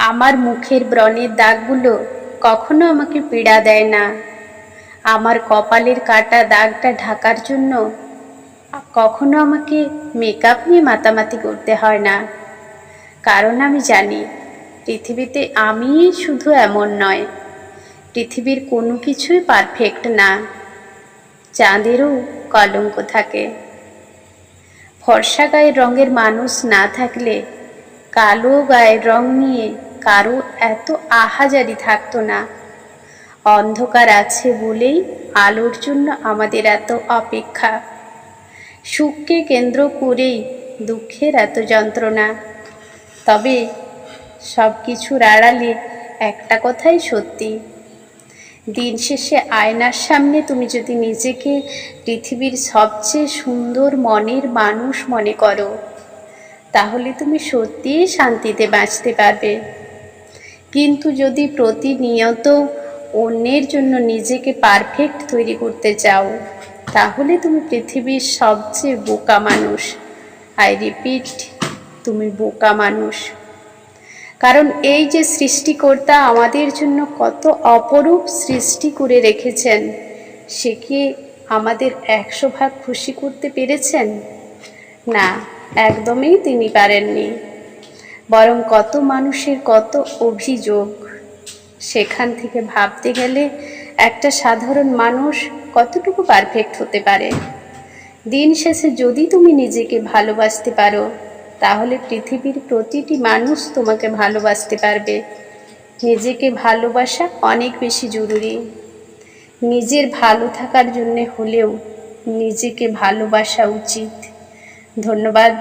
আমার মুখের ব্রণের দাগগুলো কখনো আমাকে পীড়া দেয় না। আমার কপালের কাটা দাগটা ঢাকার জন্য কখনো আমাকে মেকআপ নিয়ে মাতামাতি করতে হয় না। কারণ আমি জানি, পৃথিবীতে আমি শুধু এমন নয়, পৃথিবীর কোনো কিছুই পারফেক্ট না। চাঁদেরও কলঙ্ক থাকে। ফর্সা গায়ের রঙের মানুষ না থাকলে কালো গায়ের রং নিয়ে কারও এত আহাজারি থাকতো না। অন্ধকার আছে বলেই আলোর জন্য আমাদের এত অপেক্ষা। সুখকে কেন্দ্র করেই দুঃখের এত যন্ত্রণা। তবে সব কিছুর আড়ালে একটা কথাই সত্যি। দিন শেষে আয়নার সামনে তুমি যদি নিজেকে পৃথিবীর সবচেয়ে সুন্দর মনের মানুষ মনে করো, তাহলে তুমি সত্যিই শান্তিতে বাঁচতে পারবে। কিন্তু যদি প্রতিনিয়ত অন্যের জন্য নিজেকে পারফেক্ট তৈরি করতে চাও, তাহলে তুমি পৃথিবীর সবচেয়ে বোকা মানুষ। আই রিপিট তুমি বোকা মানুষ। কারণ এই যে সৃষ্টিকর্তা আমাদের জন্য কত অপরূপ সৃষ্টি করে রেখেছেন, সে কি আমাদের একশো ভাগ খুশি করতে পেরেছেন? না, একদমই তিনি পারেননি। বরং কত মানুষের কত অভিযোগ। সেখান থেকে ভাবতে গেলে একটা সাধারণ মানুষ কতটুকু পারফেক্ট হতে পারে? দিন শেষে যদি তুমি নিজেকে ভালোবাসতে পারো, তাহলে পৃথিবীর প্রতিটি মানুষ তোমাকে ভালোবাসতে পারবে। নিজেকে ভালোবাসা অনেক বেশি জরুরি। নিজের ভালো থাকার জন্যে হলেও নিজেকে ভালোবাসা উচিত। ধন্যবাদ।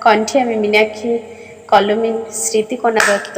কণ্ঠে আমি মীনাক্ষী। কলমের স্মৃতিকণা দত্ত